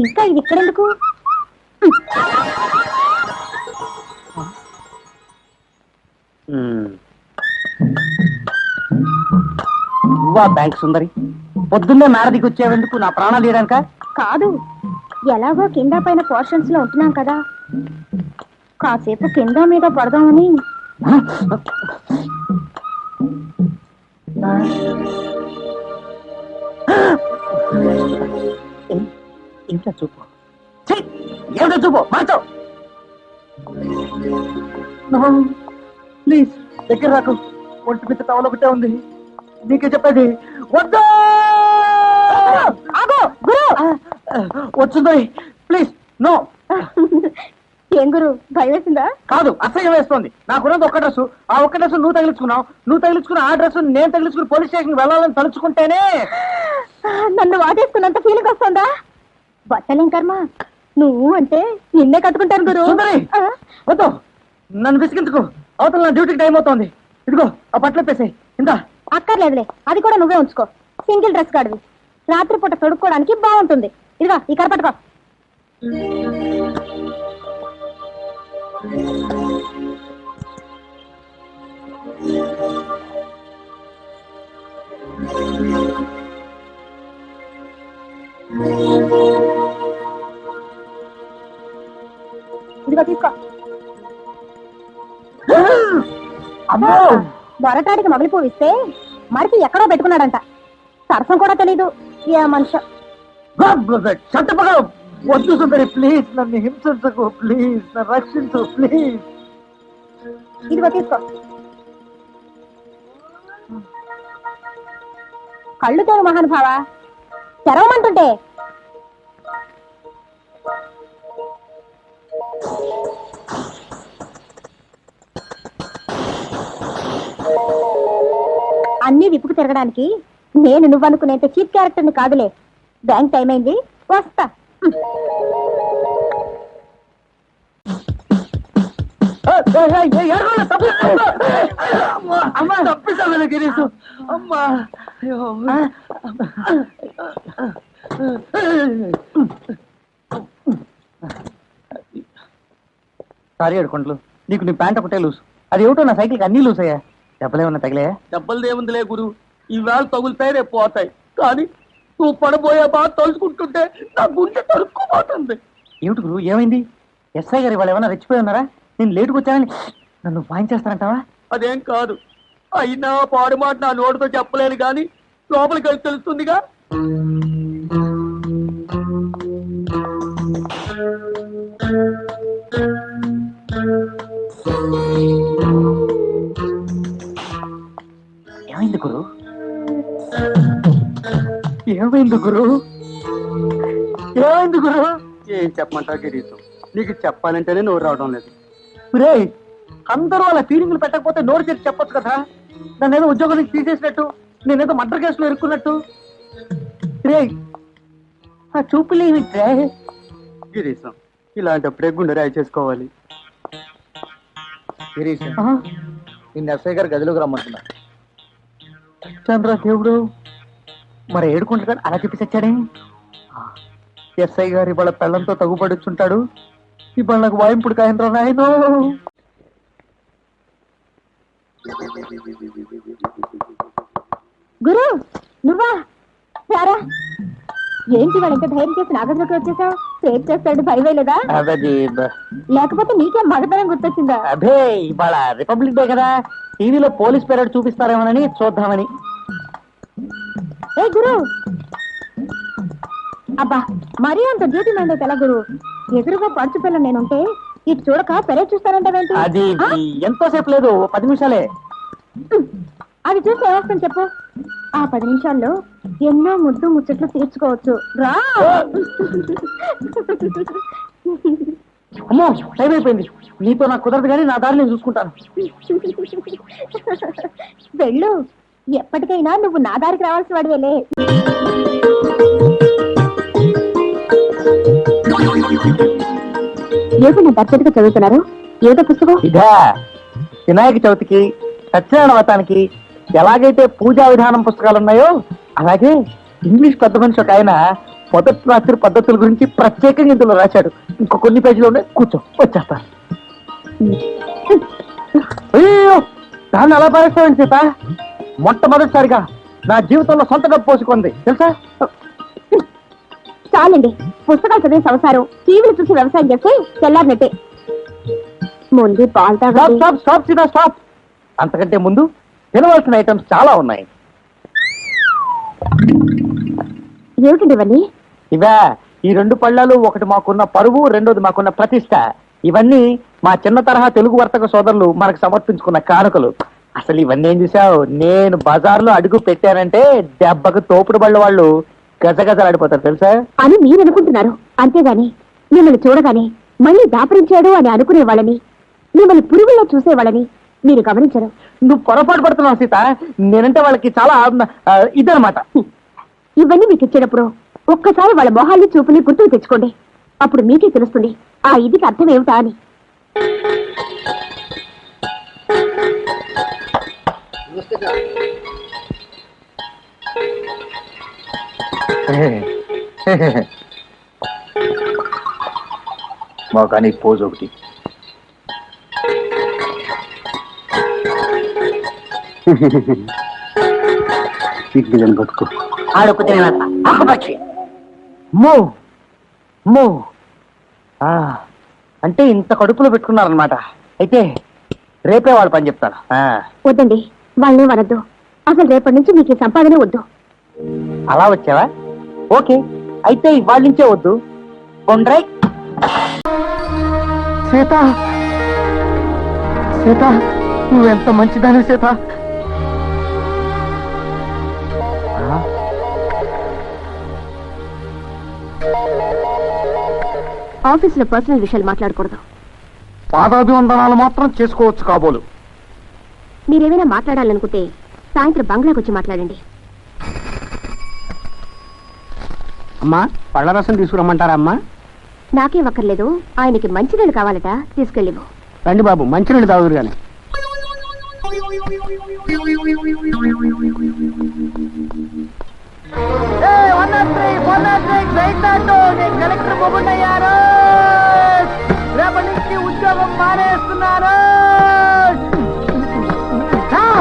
ఇంకా ఇది ఇక్కడెందుకు? నువ్వా బ్యాంక్ సుందరి. పొద్దున్నే మేడదికి వచ్చేవెందుకు నా ప్రాణాలు తీయడానిక? కాదు. ఎలాగో కింద పైన పోర్షన్స్లో ఉంటున్నాం కదా. కాసేపు కింద మీద పడదామని. ఏమిటా చూపు! ఏమిటో చూపు? మార్చో ప్లీజ్ దగ్గర రాకు. ఒంటి మీద టవల్ ఒకటే ఉంది. నీకే చెప్పేది. వద్దు! ఆగో! గురు! వచ్చింది ప్లీజ్ నో ఏం గురు భయం వేసిందా? కాదు అసహ్యం వేస్తోంది. నాకున్నది ఒక్క డ్రెస్ ఆ ఒక్క డ్రెస్ నువ్వు తగిలించుకున్నావు. నువ్వు తగిలించుకున్న ఆ డ్రెస్ నేను తగిలించుకుని పోలీస్ స్టేషన్ వెళ్ళాలని తలుచుకుంటేనే. నన్ను వాటేసుకున్నంత ఫీలింగ్ వస్తుందా? బట్టలేం కర్మ. నువ్వు అంటే నిన్నే కట్టుకుంటాను గురు. వద్దు. నన్ను విసిగించుకో. అవతల నా డ్యూటీకి టైం అవుతోంది. ఇదిగో ఆ బట్టలు పేసాయి ఇందా. అక్కర్లేదులే. అది కూడా నువ్వే ఉంచుకో. సింగిల్ డ్రెస్ కాడివి. రాత్రిపూట తొడుక్కోవడానికి బాగుంటుంది. ఇదిగో ఈ కర పట్టుకో. ఇదిగో తీసుకో. అమ్మో! మొరటాడికి మొగలి పువ్విస్తే మరికి ఎక్కడో పెట్టుకున్నాడంట. సరసం కూడా తెలీదు. ఏ మనిషి? చట్టపగా వద్దు సుందరి ప్లీజ్ నన్ను హింసించకు ప్లీజ్ నన్ను రక్షించు ప్లీజ్ ఇదిగో తీసుకో కళ్ళు తెరు మహానుభావ తెరవమంటుంటే. అన్ని విప్పుకు తిరగడానికి నేను నువ్వనుకునేంత చీప్ క్యారెక్టర్ని కాదులే. బ్యాంక్ టైం అయింది. వస్తా. అమ్మా తప్పిస్తాను గిరీషు అమ్మా. అయ్యో సారీ అడుకుంటలు నీకు నీ ప్యాంట్ ఒకటే లూస్ అది ఏమిటో నా సైకిల్కి అన్ని లూస్ అయ్యా దెబ్బలేమన్నా తగిలాయా? దెబ్బలు దేవుందిలే గురు. ఈవేళ తగులుతాయి రేపు పోతాయి. కానీ నువ్వు పడబోయే బాధ తలుచుకుంటుంటే నా గుండె తరుక్కుపోతుంది. ఏమిటి గురు ఏమైంది? ఎస్ఐ గారు ఇవాళ ఏమైనా రెచ్చిపోయి ఉన్నారా? నేను లేటుకు వచ్చానని నన్ను వాయించేస్తానంటావా అదేం కాదు. అయినా పాడు మాట నా నోటితో చెప్పలేను కానీ లోపలికి వెళ్ళి తెలుస్తుందిగా. ఏమైంది గురు ఏమైంది గురు? ఏమైంది గురు? ఏం చెప్పమంటావు గిరీశం? నీకు చెప్పాలంటేనే నోరు రావడం లేదు. రే అందరూ అలా ఫీలింగ్లు పెట్టకపోతే నోరు చేసి చెప్పొచ్చు కదా? నన్ను ఏదో ఉద్యోగం నుంచి తీసేసినట్టు నేనేదో మర్డర్ కేసులో ఇరుక్కున్నట్టు. రే ఆ చూపులు ఏమి రే గిరీశం ఇలాంటప్పుడే గుండె రాయి చేసుకోవాలి. గిరీష్ నిన్న ఎస్ఐ గారు గదిలోకి రమ్మంటున్నా చంద్ర దేవుడు మరి ఏడుకుంటాడు అలా చెప్పి చచ్చాడే ఎస్ఐ గారు ఇవాళ పెళ్ళంతో తగుపడుచుంటాడు ఇవాళ నాకు వాయింపుడు కాయనరా నాయనో. గురు నువ్వా? సారా ఏంటి వాడు ఇంత ధైర్యం చేసి నాగంలోకి వచ్చేసావు? సేవ్ చేస్తాడు భయం లేదా? లేకపోతే నీకేం మగతనం గుర్తొచ్చిందా? అదే ఇవాళ రిపబ్లిక్ డే కదా. టీవీలో పోలీస్ పెరేడ్ చూపిస్తారేమోనని చూద్దామని. ఏ గురు? అబ్బా మరీ అంత డ్యూటీ మైండ్ ఎలా గురు? ఎదురుగా పడుచు పిల్ల నేనుంటే ఇటు చూడక పెరేడ్ చూస్తానంటావేంటి అది? ఎంతోసేపు లేదు పది నిమిషాలే. అది చూసి ఏమొస్తుంది చెప్పు? ఆ పది నిమిషాల్లో ఎన్నో ముద్దు ముచ్చట్లు తీర్చుకోవచ్చు. రా! అమ్మో టైం అయిపోయింది. నీతో నాకు కుదరదు కానీ నా దారి నేను చూసుకుంటాను. వెళ్ళు. ఎప్పటికైనా నువ్వు నా దారికి రావాల్సిన వాడివేలే అర్జెంట్గా చదువుతున్నారు? ఏదో పుస్తకం? ఇదా వినాయక చవితికి సత్యనారాయణ వ్రతానికి ఎలాగైతే పూజా విధానం పుస్తకాలు ఉన్నాయో అలాగే ఇంగ్లీష్ పెద్ద మనిషి ఒక ఆయన మొదటి రాత్రి పద్ధతుల గురించి ప్రత్యేకంగా ఇందులో రాశాడు. ఇంకో కొన్ని పేజీలు ఉన్నాయి కూర్చో వచ్చేస్తా అయ్యో దాన్ని అలా పారేస్తామని సీత? మొట్టమొదటిసారిగా నా జీవితంలో సొంత డబ్బు పోసుకుంది. తెలుసా? చాలండి. పుస్తకాలు చదివే సంసారం టీవీలు చూసి వ్యవసాయం చేస్తే తెల్లారినట్టే ముందు పాలు స్టాప్ తాగండి స్టాప్ స్టాప్ సీత స్టాప్. అంతకంటే ముందు తినవలసిన ఐటమ్స్ చాలా ఉన్నాయి. ఏమిటండి ఇవన్నీ? ఇవే ఈ రెండు పళ్ళాలు ఒకటి మాకున్న పరువు రెండోది మాకున్న ప్రతిష్ట. ఇవన్నీ మా చిన్న తరహా తెలుగు వర్తక సోదరులు మనకు సమర్పించుకున్న కానుకలు. అసలు ఇవన్నీ ఏం చూసావు? నేను బజార్లో అడుగు పెట్టానంటే దెబ్బకు తోపుడు బళ్ళ వాళ్ళు గజగజలాడిపోతారు తెలుసా? అని మీరు అనుకుంటున్నారు అంతేగాని మిమ్మల్ని చూడగానే మళ్ళీ దాపరించాడు అని అనుకునే వాళ్ళని మిమ్మల్ని పురుగుల్లో చూసేవాళ్ళని మీరు గమనించరు. నువ్వు పొరపాటు పడుతున్నావు సీత. నేనంటే వాళ్ళకి చాలా ఆ, ఇదనమాట ఇవన్నీ మీకు ఇచ్చేటప్పుడు ఒక్కసారి వాళ్ళ మొహాల్ని చూపుని గుర్తుకు తెచ్చుకోండి. అప్పుడు మీకే తెలుస్తుంది ఆ ఇదికి అర్థం ఏమిటా అని. మొగానికి పోజ్ ఒకటి. సిగ్గులని బతుకు ఆడొక్క ఆకుపక్షి మో మో. ఆ, అంటే ఇంత కడుపులో పెట్టుకున్నారనమాట అయితే రేపే వాడు పని చెప్తాను. ఆ, వద్దండి. వాళ్ళని వనద్దు. అసలు రేపటి నుంచి మీకు ఈ సంపాదనే వద్దు. అలా వచ్చావా? ఓకే అయితే ఇవాళ నుంచే వద్దు. కొండ్రై సీత సీత నువ్వెంత మంచిదాని సీత? ఆఫీసులో పర్సనల్ విషయాలు మాట్లాడకూడదు. పాదాభివందనాలు మాత్రం చేసుకోవచ్చు కాబోలు. మీరేమైనా మాట్లాడాలనుకుంటే సాయంత్రం బంగ్లాకి వచ్చి మాట్లాడండి. అమ్మా పళ్ళ రసం తీసుకురమ్మంటారా అమ్మా? నాకే ఒక్కర్లేదు ఆయనకి మంచినీళ్ళు కావాలట తీసుకెళ్ళివు రండి బాబు మంచినీళ్ళు తాగుదురు కానీ కలెక్టర్ రేపటి నుంచి ఉద్యోగం మానేస్తున్నారు.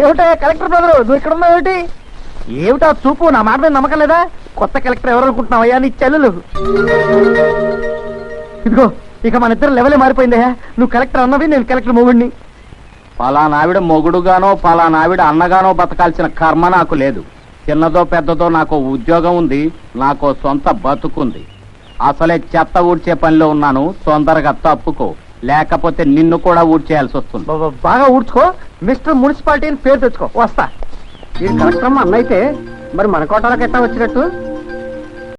ఏమిటా కలెక్టర్ బ్రదరు? నువ్వు ఇక్కడ ఉన్నావు ఏమిటి? ఏమిటా చూపు? నా మాట మీద నమ్మకం లేదా? కొత్త కలెక్టర్ ఎవరు అనుకుంటున్నావయ్యా? నీ చెల్లెలు. ఇదిగో ఇక మన ఇద్దరు లెవెలే మారిపోయిందయ్యా నువ్వు కలెక్టర్ అన్నవి నేను కలెక్టర్ మొగుడిని పలానావిడ మొగుడుగానో పలానావిడ అన్నగానో బతకాల్సిన కర్మ నాకు లేదు. చిన్నదో పెద్దదో నాకు ఉద్యోగం ఉంది నాకు సొంత బతుకుంది. అసలే చెత్త ఊడ్చే పనిలో ఉన్నాను తొందరగా తప్పుకో. లేకపోతే నిన్ను కూడా ఊడ్చేయాల్సి వస్తుంది. బా- బాగా ఊడ్చుకో మిస్టర్ మున్సిపాలిటీ అని పేరు తెచ్చుకో. వస్తా. ఈ కలెక్టర్ అన్న అయితే మరి మన కోటాలకు ఎట్లా వచ్చినట్టు?